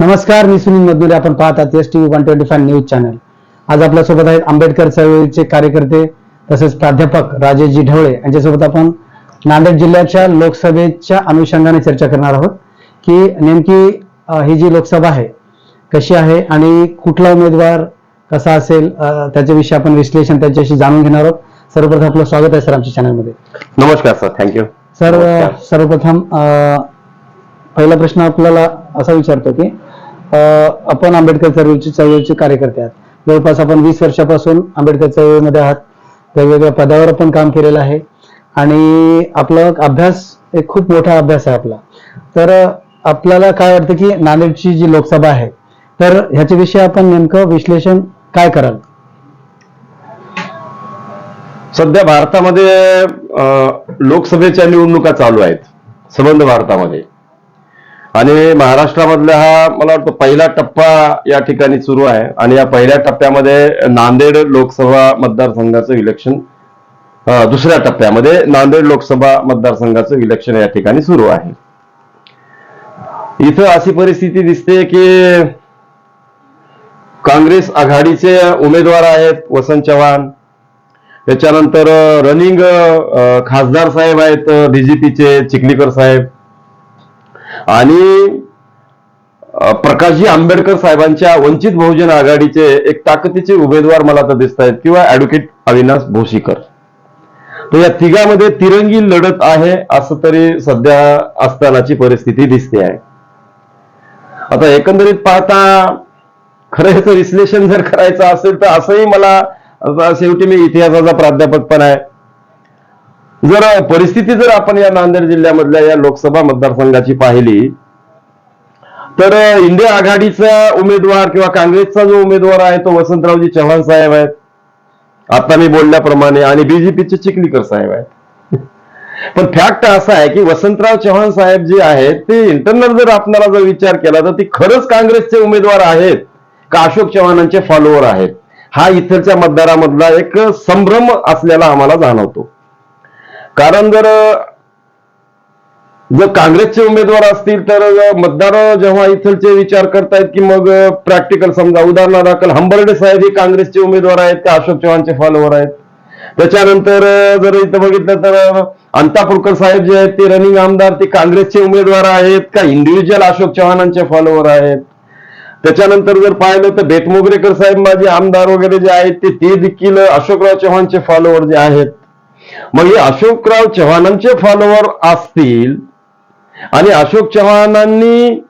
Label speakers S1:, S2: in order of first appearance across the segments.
S1: नमस्कार मी सुनील मधुरे आपण पाहतात S T one twenty five news channel आज आपल्यासोबत आहेत आंबेडकर चळवळीचे कार्यकर्ते तसेच प्राध्यापक राजेशजी ढवळे. यांच्यासोबत आपण नांदेड जिल्ह्याच्या लोकसभेच्या अनुषंगाने चर्चा करणार आहोत की नेमकी ही जी लोकसभा आहे कशी आहे आणि कुठला उमेदवार कसा असेल त्याच्याविषयी आपण विश्लेषण त्याच्याशी जाणून घेणार आहोत. सर्वप्रथम आपलं स्वागत आहे सर आमच्या चॅनलमध्ये
S2: नमस्कार सर थँक्यू
S1: सर. सर्वप्रथम पहिला प्रश्न आपल्याला असा विचारतो की आपण आंबेडकर चळवळीची चळवळीचे कार्यकर्ते आहात. जवळपास आपण वीस वर्षापासून आंबेडकर चळवळीमध्ये आहात. वेगवेगळ्या पदावर आपण काम केलेलं आहे. आणि आपला अभ्यास एक खूप मोठा अभ्यास आहे आपला. तर आपल्याला काय वाटतं की नांदेडची जी लोकसभा आहे तर ह्याच्याविषयी आपण नेमकं विश्लेषण काय कराल?
S2: सध्या भारतामध्ये लोकसभेच्या निवडणुका चालू आहेत. संबंध भारतामध्ये. आणि महाराष्ट्रामधला हा मला वाटतं पहिला टप्पा या ठिकाणी सुरू आहे. आणि या पहिल्या टप्प्यामध्ये नांदेड लोकसभा मतदारसंघाचं इलेक्शन दुसऱ्या टप्प्यामध्ये नांदेड लोकसभा मतदारसंघाचं इलेक्शन या ठिकाणी सुरू आहे. इथं अशी परिस्थिती दिसते की काँग्रेस आघाडीचे उमेदवार आहेत वसंत चव्हाण. त्याच्यानंतर रनिंग खासदार साहेब आहेत डीजीपीचे चिखलीकर साहेब. आणि प्रकाशजी आंबेडकर साहेबांच्या वंचित बहुजन आघाडीचे एक ताकदीचे उमेदवार मला तर दिसत आहेत किंवा ऍडव्होकेट अविनाश भोशीकर तर या तिघामध्ये तिरंगी लढत आहे असं तरी सध्या असतानाची परिस्थिती दिसते आहे. आता एकंदरीत पाहता खरं याचं विश्लेषण जर करायचं असेल तर असंही मला शेवटी मी इतिहासाचा प्राध्यापक पण आहे. जर परिस्थिती जर आपण या नांदेड जिल्ह्यामधल्या या लोकसभा मतदारसंघाची पाहिली तर इंडिया आघाडीचा उमेदवार किंवा काँग्रेसचा जो उमेदवार आहे तो वसंतरावजी चव्हाण साहेब आहेत. आता मी बोलल्याप्रमाणे आणि बीजेपीचे चिखलीकर साहेब आहेत. पण फॅक्ट असा आहे की वसंतराव चव्हाण साहेब जे आहेत ते इंटरनल जर आपल्याला जर विचार केला तर ती खरंच काँग्रेसचे उमेदवार आहेत का अशोक चव्हाणांचे फॉलोअर आहेत. हा इथलच्या मतदारामधला एक संभ्रम असलेला आम्हाला जाणवतो. कारण जर जर काँग्रेसचे उमेदवार असतील तर मतदार जेव्हा इथलचे विचार करतायत की मग प्रॅक्टिकल समजा उदाहरणादाखल हंबर्डे साहेब हे काँग्रेसचे उमेदवार आहेत का? अशोक चव्हाणचे फॉलोअर आहेत. त्याच्यानंतर जर इथं बघितलं तर अंतापूरकर साहेब जे आहेत ते रनिंग आमदार ते काँग्रेसचे उमेदवार आहेत का? इंडिव्हिज्युअल अशोक चव्हाणांचे फॉलोअर आहेत. त्याच्यानंतर जर पाहिलं तर बेटमोगरेकर साहेब माझे आमदार वगैरे जे आहेत ते ते देखील अशोकराव चव्हाणचे फॉलोअर जे आहेत. म्हणजे मग हे अशोकराव चव्हाणांचे फॉलोअर असतील. आणि अशोक चव्हाणांनी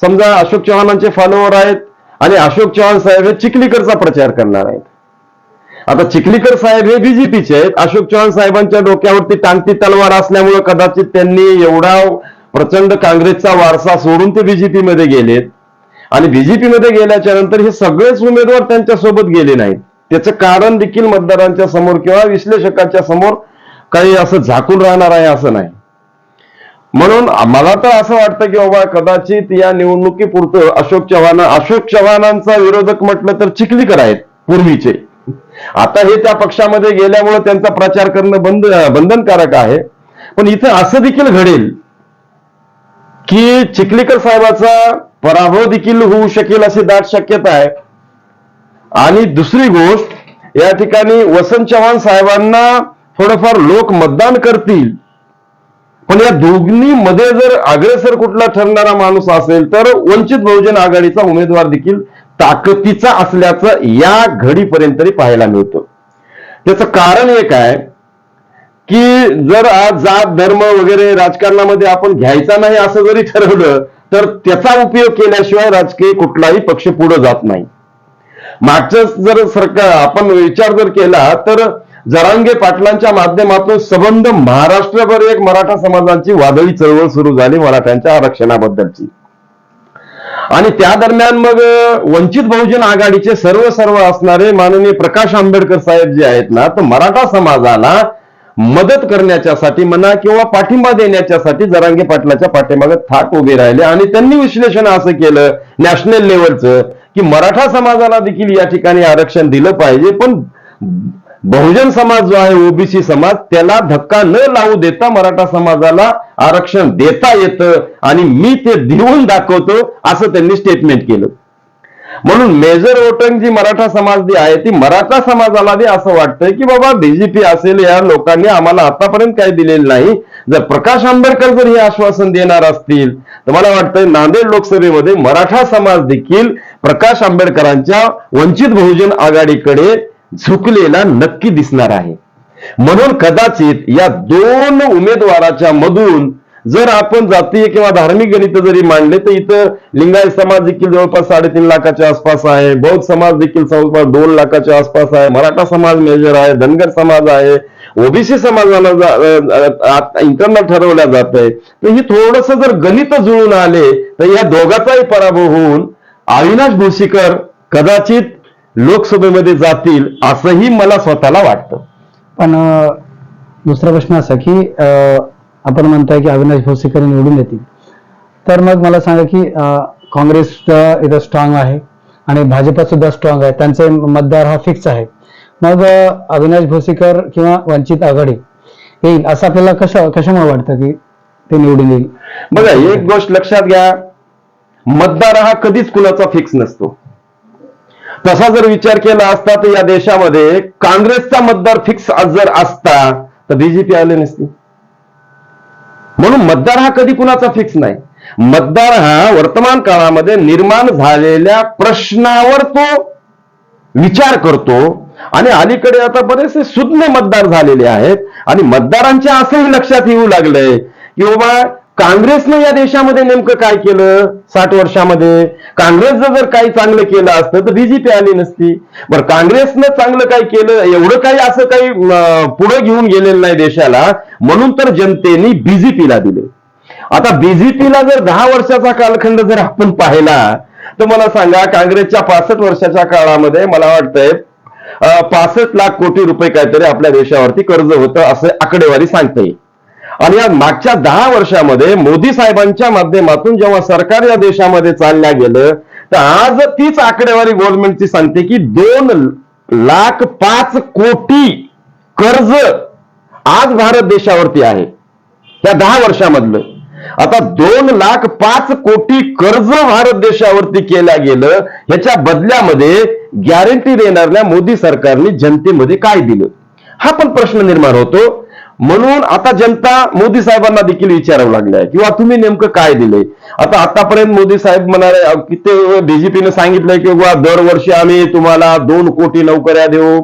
S2: समजा अशोक चव्हाणांचे फॉलोअर आहेत आणि अशोक चव्हाण साहेब हे चिखलीकरचा प्रचार करणार आहेत. आता चिखलीकर साहेब हे बीजेपीचे आहेत. अशोक चव्हाण साहेबांच्या डोक्यावरती टांगती तलवार असल्यामुळे कदाचित त्यांनी एवढा प्रचंड काँग्रेसचा वारसा सोडून ते बीजेपी मध्ये गेलेत. आणि बीजेपी मध्ये गेल्याच्यानंतर हे सगळेच उमेदवार त्यांच्यासोबत गेले नाहीत. त्याचं कारण देखील मतदारांच्या समोर किंवा विश्लेषकाच्या समोर काही असं झाकून राहणार आहे असं नाही. म्हणून मला तर असं वाटतं की बाबा कदाचित या निवडणुकीपुरतं अशोक चव्हाण अशोक चव्हाणांचा विरोधक म्हटलं तर चिखलीकर आहेत पूर्वीचे. आता हे त्या पक्षामध्ये गेल्यामुळे त्यांचा प्रचार करणं बंद बंधनकारक आहे. पण इथं असं देखील घडेल की चिखलीकर साहेबाचा पराभव देखील होऊ शकेल अशी दाट शक्यता आहे. आणि दुसरी गोष्ट या ठिकाणी वसंत चव्हाण साहेबांना थोडंफार लोक मतदान करतील. पण या दोघी मध्ये जर अग्रेसर कुठला ठरणारा माणूस असेल तर वंचित बहुजन आघाडीचा उमेदवार देखील ताकदीचा असल्याचं या घडीपर्यंत तरी पाहायला मिळतं. त्याचं कारण एक आहे की जर आज जात धर्म वगैरे राजकारणामध्ये आपण घ्यायचा नाही असं जरी ठरवलं तर त्याचा उपयोग केल्याशिवाय राजकीय कुठलाही पक्ष पुढे जात नाही. मागचं जर सरकार आपण विचार जर केला तर जरांगे पाटलांच्या माध्यमातून सबंध महाराष्ट्रभर एक मराठा समाजाची वादळी चळवळ सुरू झाली मराठ्यांच्या आरक्षणाबद्दलची. आणि त्या दरम्यान मग वंचित बहुजन आघाडीचे सर्व सर्व असणारे माननीय प्रकाश आंबेडकर साहेब जे आहेत ना तर मराठा समाजाला मदत करण्याच्यासाठी म्हणा किंवा पाठिंबा देण्याच्यासाठी जरांगे पाटलाच्या पाठीमागे थाट उभे राहिले. आणि त्यांनी विश्लेषण असं केलं नॅशनल लेवलचं. की मराठा समाजाला देखील या ठिकाणी आरक्षण दिलं पाहिजे पण बहुजन समाज जो आहे ओबीसी समाज त्याला धक्का न लावू देता मराठा समाजाला आरक्षण देता येतं आणि मी ते देऊन दाखवतो असं त्यांनी स्टेटमेंट केलं. म्हणून मेजर ओटंग जी मराठा समाज जी आहे ती मराठा समाजाला बी असं वाटतंय की बाबा बीजेपी असेल या लोकांनी आम्हाला आतापर्यंत काही दिलेलं नाही जर प्रकाश आंबेडकर जर हे आश्वासन देणार असतील तर मला वाटतंय नांदेड लोकसभेमध्ये मराठा समाज देखील प्रकाश आंबेडकरांच्या वंचित बहुजन आघाडीकडे झुकलेला नक्की दिसणार आहे. म्हणून कदाचित या दोन उमेदवाराच्या मधून जर आपण जातीय किंवा धार्मिक गणित जरी मांडले तर इथं लिंगायत समाज देखील जवळपास साडेतीन लाखाच्या आसपास आहे बौद्ध समाज देखील जवळपास दोन लाखाच्या आसपास आहे मराठा समाज मेजर आहे धनगर समाज आहे ओबीसी समाजाला इंटरनल ठरवल्या जात आहे तर हे थोडस जर गणित जुळून आले तर या दोघाचाही पराभव होऊन अविनाश भोसीकर कदाचित लोकसभेमध्ये जातील असंही मला स्वतःला वाटतं.
S1: पण दुसरा प्रश्न असा की आपण म्हणताय की अविनाश भोसेकर निवडून येतील. तर मग मला सांगा की काँग्रेस इथं स्ट्रॉंग आहे आणि भाजपा सुद्धा स्ट्रॉंग आहे. त्यांचे मतदार हा फिक्स आहे. मग अविनाश भोसेकर किंवा वंचित आघाडी येईल असं आपल्याला कशा कशामुळे वाटतं की ते निवडून येईल?
S2: बघा एक गोष्ट लक्षात घ्या. मतदार हा कधीच कुणाचा फिक्स नसतो. तसा जर विचार केला असता तर या देशामध्ये काँग्रेसचा मतदार फिक्स जर असता तर बीजेपी आले नसती. म्हणून मतदार हा कधी कुणाचा फिक्स नाही. मतदार हा वर्तमान काळामध्ये निर्माण झालेल्या प्रश्नावर तो विचार करतो आणि अलीकडे आता बरेचसे सुज्ञ मतदार झालेले आहेत. आणि मतदारांच्या असंही लक्षात येऊ लागलंय की बाबा काँग्रेसनं या देशामध्ये नेमकं काय केलं साठ वर्षामध्ये? काँग्रेसनं जर काही चांगलं केलं असतं तर बीजेपी आली नसती. बरं काँग्रेसनं चांगलं काय केलं एवढं काही असं काही पुढे घेऊन गेलेलं नाही देशाला. म्हणून तर जनतेने बीजेपीला दिले. आता बीजेपीला जर दहा वर्षाचा कालखंड जर आपण पाहिला तर मला सांगा काँग्रेसच्या पासष्ट वर्षाच्या काळामध्ये मला वाटतंय पासष्ट लाख कोटी रुपये काहीतरी आपल्या देशावरती कर्ज होतं असं आकडेवारी सांगते. आणि या मागच्या दहा वर्षामध्ये मोदी साहेबांच्या माध्यमातून जेव्हा सरकार या देशामध्ये चालल्या गेलं तर आज तीच आकडेवारी गव्हर्नमेंटची सांगते की दोन लाख पाच कोटी कर्ज आज भारत देशावरती आहे. या दहा वर्षामधलं. आता दोन लाख पाच कोटी कर्ज भारत देशावरती केल्या गेलं ह्याच्या बदल्यामध्ये गॅरंटी देणाऱ्या मोदी सरकारने जनतेमध्ये काय दिलं? हा पण प्रश्न निर्माण होतो. म्हणून आता जनता मोदी साहेबांना देखील विचारावं लागलाय किंवा तुम्ही नेमकं काय दिलंय? आता आतापर्यंत मोदी साहेब म्हणाले किती डीजीपीने सांगितलंय की बुवा दरवर्षी आम्ही तुम्हाला दोन कोटी नोकऱ्या देऊ.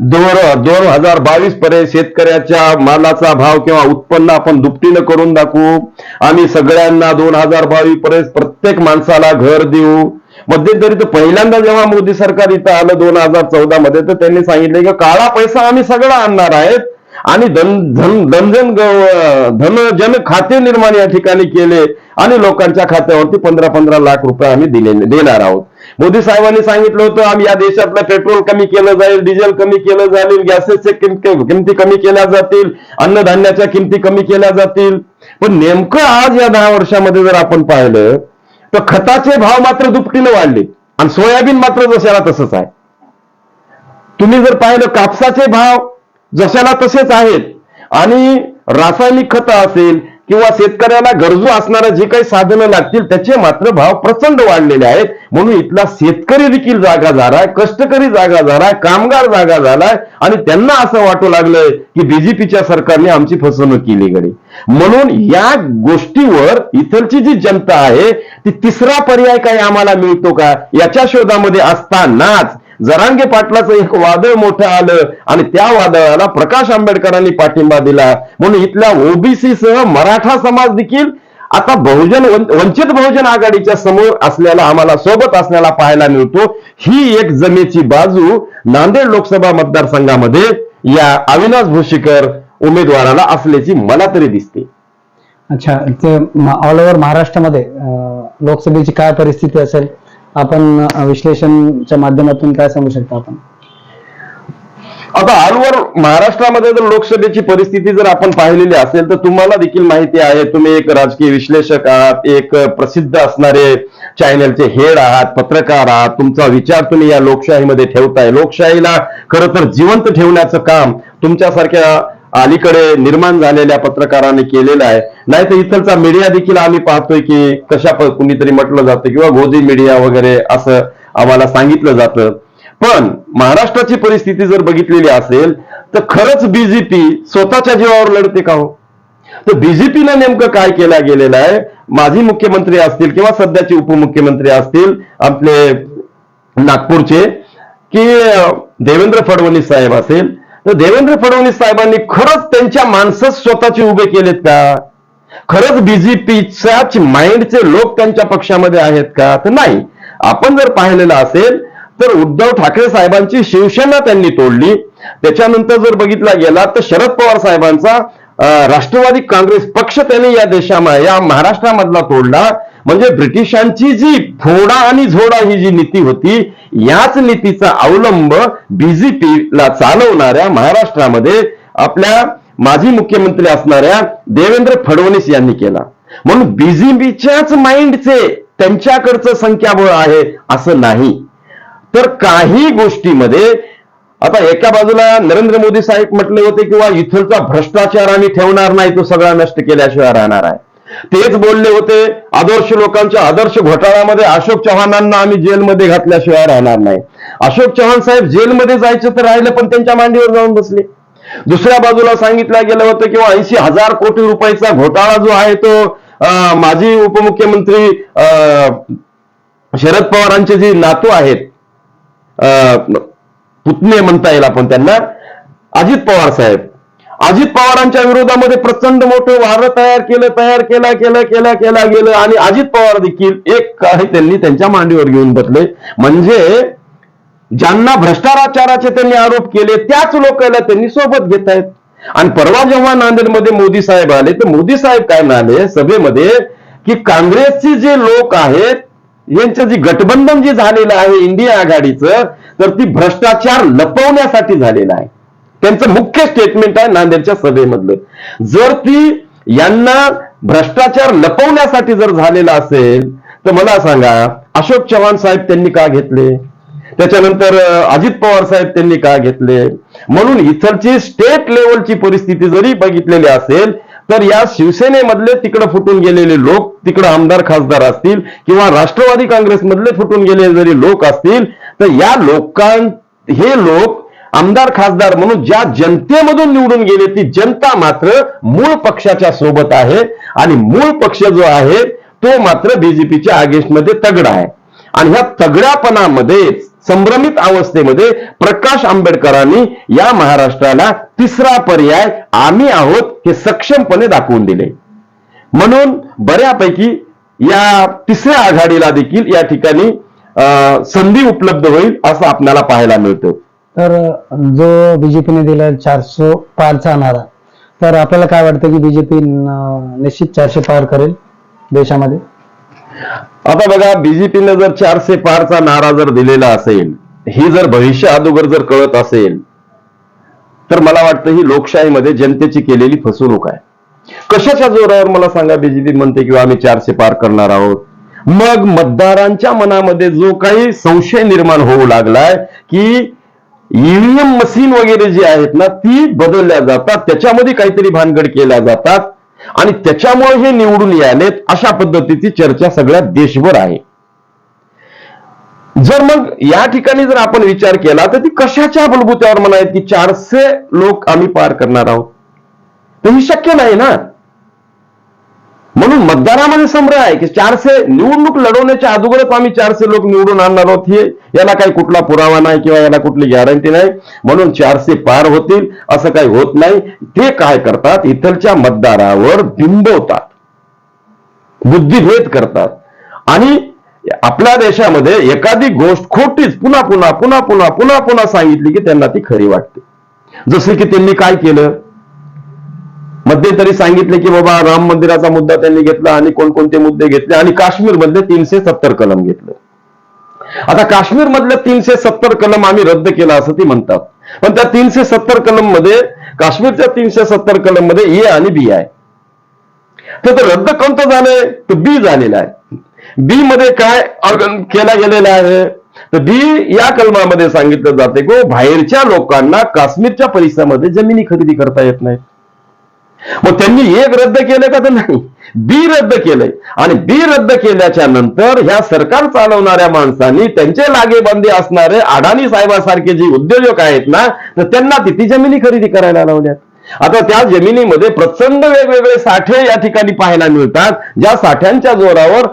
S2: दोन दोन हजार बावीस पर्यंत शेतकऱ्याच्या मालाचा भाव किंवा उत्पन्न आपण दुपटीनं करून दाखवू. आम्ही सगळ्यांना दोन हजार बावीस पर्यंत प्रत्येक माणसाला घर देऊ. मध्यंतरी तर पहिल्यांदा जेव्हा मोदी सरकार इथं आलं दोन हजार चौदा मध्ये तर त्यांनी सांगितलं की काळा पैसा आम्ही सगळा आणणार आहेत. आणि धन धन धनजन धन जन खाते निर्माण या ठिकाणी केले आणि लोकांच्या खात्यावरती पंधरा पंधरा लाख रुपये आम्ही दिले देणार आहोत. मोदी साहेबांनी सांगितलं होतं आम्ही या देशातलं पेट्रोल कमी केलं जाईल डिझेल कमी केलं जाईल गॅसेसच्या किमती किमती कमी केल्या जातील अन्नधान्याच्या किमती कमी केल्या जातील. पण नेमकं आज या दहा वर्षामध्ये जर आपण पाहिलं तर खताचे भाव मात्र दुपटीनं वाढले. आणि सोयाबीन मात्र जशाला तसंच आहे. तुम्ही जर पाहिलं कापसाचे भाव जशाला तसेच आहेत. आणि रासायनिक खतं असेल किंवा शेतकऱ्याला गरजू असणाऱ्या जे काही साधनं लागतील त्याचे मात्र भाव प्रचंड वाढलेले आहेत. म्हणून इथला शेतकरी देखील जागा झालाय कष्टकरी जागा झालाय कामगार जागा झालाय आणि त्यांना असं वाटू लागलंय की बीजेपीच्या सरकारने आमची फसवणूक केली गडी. म्हणून या गोष्टीवर इथलची जी जनता आहे ती तिसरा पर्याय काही आम्हाला मिळतो का? याच्या शोधामध्ये असतानाच जरांगे पाटलाचं एक वादळ मोठं आलं आणि त्या वादळाला प्रकाश आंबेडकरांनी पाठिंबा दिला. म्हणून इथल्या ओबीसी सह मराठा समाज देखील आता बहुजन वंचित बहुजन आघाडीच्या समोर असलेला आम्हाला सोबत असलेला पाहायला मिळतो. ही एक जमेची बाजू नांदेड लोकसभा मतदारसंघामध्ये या अविनाश भोशीकर उमेदवाराला असल्याची मला तरी दिसते.
S1: अच्छा ते ऑल ओव्हर महाराष्ट्रामध्ये लोकसभेची काय परिस्थिती असेल? आपण विश्लेषणच्या माध्यमातून काय सांगू शकता आपण?
S2: आता आलवर महाराष्ट्रामध्ये जर लोकसभेची परिस्थिती जर आपण पाहिलेली असेल तर तुम्हाला देखील माहिती आहे तुम्ही एक राजकीय विश्लेषक आहात एक प्रसिद्ध असणारे चॅनलचे हेड आहात पत्रकार आहात तुमचा विचार तुम्ही या लोकशाहीमध्ये ठेवताय. लोकशाहीला खरं तर जिवंत ठेवण्याचं काम तुमच्यासारख्या अलीकडे निर्माण झालेल्या पत्रकारांनी केलेला आहे. नाही तर इथलचा मीडिया देखील आम्ही पाहतोय की कशा कुणीतरी म्हटलं जातं किंवा गोदी मीडिया वगैरे असं आम्हाला सांगितलं जातं. पण महाराष्ट्राची परिस्थिती जर बघितलेली असेल तर खरंच बीजेपी स्वतःच्या जीवावर लढते का हो? तर बीजेपीनं नेमकं काय केलं गेलेलं आहे? माजी मुख्यमंत्री असतील किंवा सध्याचे उपमुख्यमंत्री असतील आपले नागपूरचे की देवेंद्र फडणवीस साहेब असेल तर देवेंद्र फडणवीस साहेबांनी खरंच त्यांच्या माणसंच स्वतःचे उभे केलेत का? खरंच बीजेपीच्याच माइंडचे लोक त्यांच्या पक्षामध्ये आहेत का? तर नाही. आपण जर पाहिलेलं असेल तर उद्धव ठाकरे साहेबांची शिवसेना त्यांनी तोडली. त्याच्यानंतर जर बघितला गेला तर शरद पवार साहेबांचा राष्ट्रवादी काँग्रेस पक्ष त्यांनी या देशामध्ये या महाराष्ट्रामधला तोडला. म्हणजे ब्रिटिशांची जी फोडा आणि झोडा ही जी नीती होती याच नीतीचा अवलंब बीजेपीला चालवणाऱ्या महाराष्ट्रामध्ये आपल्या माजी मुख्यमंत्री असणाऱ्या देवेंद्र फडणवीस यांनी केला. म्हणून बीजेपीच्याच माइंडचे त्यांच्याकडचं संख्याबळ आहे असं नाही. तर काही गोष्टीमध्ये आता एका बाजूला नरेंद्र मोदी साहेब म्हटले होते किंवा इथलचा भ्रष्टाचार आम्ही ठेवणार नाही तो सगळा नष्ट केल्याशिवाय राहणार आहे. तेच बोलले होते आदर्श लोकांच्या आदर्श घोटाळ्यामध्ये अशोक चव्हाणांना आम्ही जेलमध्ये घातल्याशिवाय राहणार नाही. अशोक चव्हाण साहेब जेलमध्ये जायचं तर राहिलं पण त्यांच्या मांडीवर जाऊन बसले. दुसऱ्या बाजूला सांगितलं गेलं होतं किंवा ऐंशी हजार कोटी रुपयाचा घोटाळा जो आहे तो माजी उपमुख्यमंत्री अं, शरद पवारांचे जे नातू आहेत अं, पुतणे म्हणता येईल आपण त्यांना अजित पवार साहेब. अजित पवारांच्या विरोधामध्ये प्रचंड मोठं वारं तयार केलं तयार केला केलं केला केला गेलं आणि अजित पवार देखील एक काही त्यांनी त्यांच्या मांडीवर घेऊन बसले. म्हणजे ज्यांना भ्रष्टाचाराचे त्यांनी आरोप केले त्याच लोकांना त्यांनी सोबत घेत आहेत. आणि परवा जेव्हा नांदेडमध्ये मोदी साहेब आले तर मोदी साहेब काय म्हणाले सभेमध्ये की काँग्रेसचे जे लोक आहेत यांचं जे गठबंधन जे झालेलं आहे इंडिया आघाडीचं तर ती भ्रष्टाचार लपवण्यासाठी झालेलं आहे. त्यांचं मुख्य स्टेटमेंट आहे नांदेडच्या सभेमधलं. जर ती यांना भ्रष्टाचार लपवण्यासाठी जर झालेला असेल तर मला सांगा अशोक चव्हाण साहेब त्यांनी का घेतले? त्याच्यानंतर अजित पवार साहेब त्यांनी का घेतले? म्हणून इथलची स्टेट लेवलची परिस्थिती जरी बघितलेली असेल तर या शिवसेनेमधले तिकडे फुटून गेलेले लोक तिकडे आमदार खासदार असतील किंवा राष्ट्रवादी काँग्रेसमधले फुटून गेलेले जरी लोक असतील तर या लोकां हे लोक आमदार खासदार म्हणून ज्या जनतेमधून निवडून गेले ती जनता मात्र मूळ पक्षाच्या सोबत आहे. आणि मूळ पक्ष जो आहे तो मात्र बीजेपीच्या अगेन्स्टमध्ये तगडा आहे. आणि ह्या तगड्यापणामध्ये संभ्रमित अवस्थेमध्ये प्रकाश आंबेडकरांनी या महाराष्ट्राला तिसरा पर्याय आम्ही आहोत हे सक्षमपणे दाखवून दिले. म्हणून बऱ्यापैकी या तिसऱ्या आघाडीला देखील या ठिकाणी अं, संधी उपलब्ध होईल असं आपल्याला पाहायला मिळतं.
S1: तर जो बीजेपीने दिला चारशे पारचा नारा तर आपल्याला काय वाटतं की बीजेपी निश्चित चारशे पार करेल देशामध्ये?
S2: आता बघा बीजेपीने जर चारशे पारचा नारा जर दिलेला असेल ही जर भविष्य अगोदर जर कळत असेल तर मला वाटतं ही लोकशाहीमध्ये जनतेची केलेली फसवणूक आहे. कशाच्या जोरावर मला सांगा बीजेपी म्हणते किंवा आम्ही चारशे पार करणार आहोत? मग मतदारांच्या मनामध्ये जो काही संशय निर्माण होऊ लागलाय की ईव्हीएम मशीन वगैरे जी आहेत ना ती बदलल्या जातात. त्याच्यामध्ये काहीतरी भानगड केल्या जातात. आणि त्याच्यामुळे हे निवडून यालेत अशा पद्धतीची चर्चा सगळ्या देशभर आहे. जर मग या ठिकाणी जर आपण विचार केला तर ती कशाच्या बलबुत्यावर म्हणायत की चारशे लोक आम्ही पार करणार आहोत. तर ही शक्य नाही ना? म्हणून मतदारामध्ये संभ्रम आहे की चारशे निवडणूक लढवण्याच्या अगोदरच आम्ही चारशे लोक निवडून आणणार आहोत. हे याला काही कुठला पुरावा नाही किंवा याला कुठली गॅरंटी नाही. म्हणून चारशे पार होतील असं काही होत नाही. ते काय करतात? इथलच्या मतदारावर बिंबवतात. बुद्धिभेद करतात. आणि आपल्या देशामध्ये एखादी गोष्ट खोटीच पुन्हा पुन्हा पुन्हा पुन्हा पुन्हा पुन्हा सांगितली की त्यांना ती खरी वाटते. जसे की त्यांनी काय केलं? मध्यंतरी सांगितले की बाबा राम मंदिराचा मुद्दा त्यांनी घेतला आणि कोणकोणते मुद्दे घेतले आणि काश्मीर मधले तीनशे सत्तर कलम घेतलं. आता काश्मीर मधलं तीनशे सत्तर कलम आम्ही रद्द केला असं ती म्हणतात. पण त्या तीनशे सत्तर कलममध्ये काश्मीरच्या तीनशे सत्तर कलममध्ये ए आणि बी आहे. तर ते रद्द कोणतं झालंय? तर बी झालेलं आहे. बी मध्ये काय केला गेलेला आहे? तर बी या कलमामध्ये सांगितलं जाते की बाहेरच्या लोकांना काश्मीरच्या परिसरामध्ये जमिनी खरेदी करता येत नाही मग त्यांनी एक रद्द केलं का तर नाही? बी रद्द केलंय. आणि बी रद्द केल्याच्यानंतर ह्या सरकार चालवणाऱ्या माणसांनी त्यांचे लागेबांधे असणारे अडाणी साहेबासारखे जे उद्योजक आहेत ना तर त्यांना तिथे जमिनी खरेदी करायला लावल्यात. आता त्या जमिनीमध्ये प्रचंड वेगवेगळे साठे या ठिकाणी पाहायला मिळतात. ज्या साठ्यांच्या जोरावर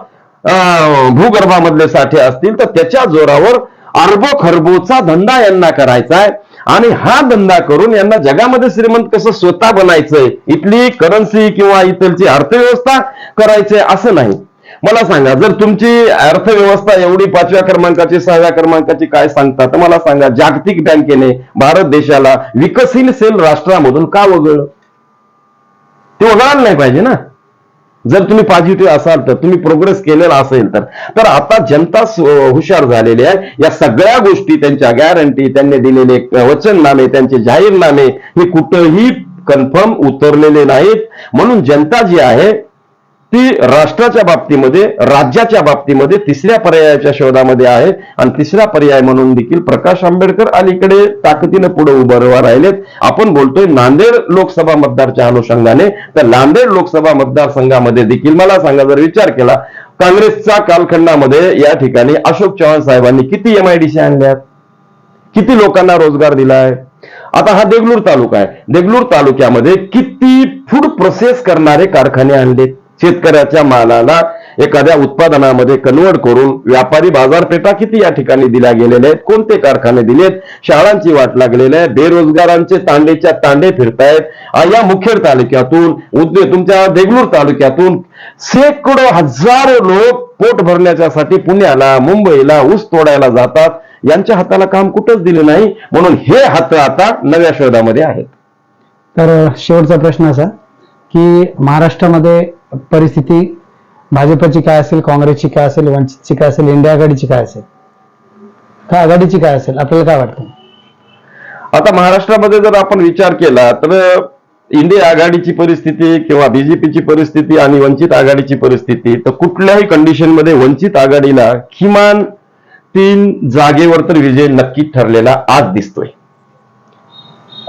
S2: अं, भूगर्भामधले साठे असतील तर त्याच्या जोरावर अर्बो खरबोचा धंदा यांना करायचा आहे. आणि हा धंदा करून यांना जगामध्ये श्रीमंत कसं स्वतः बनायचंय? इथली करन्सी किंवा इथलची अर्थव्यवस्था करायचे असं नाही. मला सांगा जर तुमची अर्थव्यवस्था एवढी पाचव्या क्रमांकाची सहाव्या क्रमांकाची काय सांगता? तर मला सांगा जागतिक बँकेने भारत देशाला विकसनशील राष्ट्रामधून का वगळलं? ते वगळायला नाही पाहिजे ना? जर तुम्ही पॉझिटिव्ह असाल तर तुम्ही प्रोग्रेस केलेला असेल तर तर आता जनता हुशार झालेली आहे. या सगळ्या गोष्टी त्यांच्या गॅरंटी त्यांनी दिलेले वचननामे त्यांचे जाहीरनामे हे कुठंही कन्फर्म उतरलेले नाहीत. म्हणून जनता जी आहे ती राष्ट्राच्या बाबतीमध्ये राज्याच्या बाबतीमध्ये तिसऱ्या पर्यायाच्या शोधामध्ये आहे. आणि तिसरा पर्याय म्हणून देखील प्रकाश आंबेडकर अलीकडे ताकदीनं पुढे उभं राहिलेत. आपण बोलतोय नांदेड लोकसभा मतदारच्या अनुषंगाने. तर नांदेड लोकसभा मतदारसंघामध्ये देखील मला सांगा जर विचार केला काँग्रेसच्या कालखंडामध्ये या ठिकाणी अशोक चव्हाण साहेबांनी किती एमआयडीसी आणल्यात? किती लोकांना रोजगार दिलाय? आता हा देगलूर तालुका आहे. देगलूर तालुक्यामध्ये किती फूड प्रोसेस करणारे कारखाने आणलेत? शेतकऱ्याच्या मालाला एखाद्या उत्पादनामध्ये कन्वर्ट करून व्यापारी बाजारपेठा किती या ठिकाणी दिल्या गेलेल्या आहेत कोणते कारखाने दिलेत शाळांची वाट लागलेली आहे बेरोजगारांचे तांडेच्या तांडे फिरतायत. आ, या मुखेड तालुक्यातून उद्योग तुमच्या देगलूर तालुक्यातून शेकडो हजारो लोक पोट भरण्याच्यासाठी पुण्याला मुंबईला ऊस तोडायला जातात. यांच्या हाताला काम कुठंच दिलं नाही. म्हणून हे हात आता नव्या शोधामध्ये आहेत.
S1: तर शेवटचा प्रश्न असा की महाराष्ट्रामध्ये परिस्थिती भाजपची काय असेल काँग्रेसची काय असेल वंचितची काय असेल इंडिया आघाडीची काय असेल? का आघाडीची काय असेल? आपल्याला काय वाटतं?
S2: आता महाराष्ट्रामध्ये जर आपण विचार केला तर इंडिया आघाडीची परिस्थिती किंवा बीजेपीची परिस्थिती आणि वंचित आघाडीची परिस्थिती तर कुठल्याही कंडिशनमध्ये वंचित आघाडीला किमान तीन जागेवर तर विजय नक्की ठरलेला आज दिसतोय.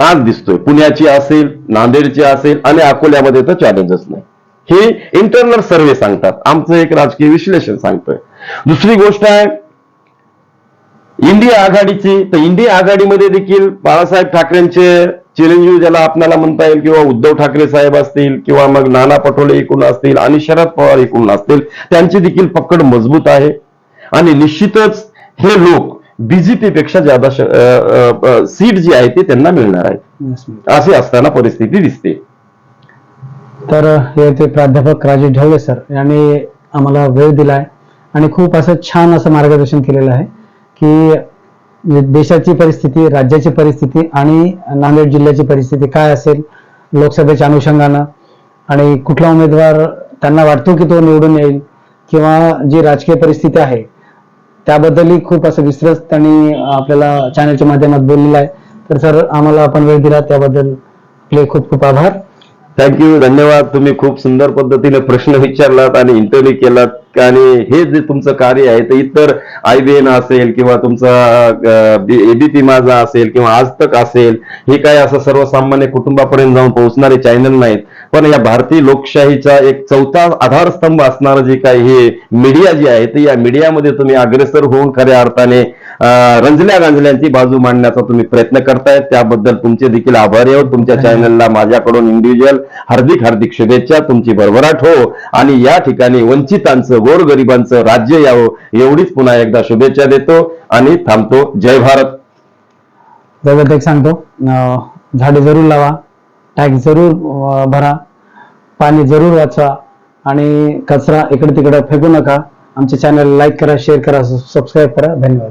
S2: आज दिसतोय. पुण्याची असेल नांदेडची असेल आणि अकोल्यामध्ये तर चॅलेंजच नाही. हे इंटरनल सर्व्हे सांगतात. आमचं एक राजकीय विश्लेषण सांगतोय. दुसरी गोष्ट आहे इंडिया आघाडीची तर इंडिया आघाडीमध्ये देखील बाळासाहेब ठाकरेंचे चिरंजीव ज्याला आपल्याला म्हणता येईल किंवा उद्धव ठाकरे साहेब असतील किंवा मग नाना पटोले एकूण असतील आणि शरद पवार एकूण असतील त्यांची देखील पकड मजबूत आहे. आणि निश्चितच हे लोक बीजेपी पेक्षा जादा सीट जी आहे ती त्यांना मिळणार आहे. अशी असताना परिस्थिती दिसते.
S1: तर हे ते प्राध्यापक राजेश ढवळे सर यांनी आम्हाला वेळ दिलाय. आणि खूप असं छान असं मार्गदर्शन केलेलं आहे की देशाची परिस्थिती राज्याची परिस्थिती आणि नांदेड जिल्ह्याची परिस्थिती काय असेल लोकसभेच्या अनुषंगानं. आणि कुठला उमेदवार त्यांना वाटतो की तो निवडून येईल किंवा जी राजकीय परिस्थिती आहे त्याबद्दलही खूप असं विस्तृत त्यांनी आपल्याला चॅनलच्या माध्यमात बोललेलं आहे. तर सर आम्हाला आपण वेळ दिला त्याबद्दल आपले खूप खूप आभार.
S2: थँक्यू धन्यवाद. तुम्ही खूप सुंदर पद्धतीने प्रश्न विचारलात आणि इंटरव्ह्यू केलात. आणि हे जे तुमचं कार्य आहे ते इतर आय बी एन असेल किंवा तुमचा एबीपी माझा असेल किंवा आज तक असेल हे काय असं सर्वसामान्य कुटुंबापर्यंत जाऊन पोहोचणारे चॅनल नाहीत. पण या भारतीय लोकशाहीचा एक चौथा आधारस्तंभ असणारं जे काही हे मीडिया जे आहे ते या मीडियामध्ये तुम्ही अग्रेसर होऊन खऱ्या अर्थाने रंजल्या गांजल्यांची बाजू मांडण्याचा तुम्ही प्रयत्न करतायत. त्याबद्दल तुमचे देखील आभारी आहोत. तुमच्या चॅनलला माझ्याकडून इंडिव्हिज्युअल हार्दिक हार्दिक शुभेच्छा. तुमची भरभराट हो. आणि या ठिकाणी वंचितांचं गोरगरिबांचं राज्य यावं एवढीच पुन्हा एकदा शुभेच्छा देतो आणि थांबतो. जय भारत.
S1: जगत एक सांगतो झाडे जरूर लावा टॅग जरूर भरा पाणी जरूर वाचवा आणि कचरा इकडे तिकडे फेकू नका. आमचे चॅनल लाईक करा शेअर करा सबस्क्राईब करा. धन्यवाद.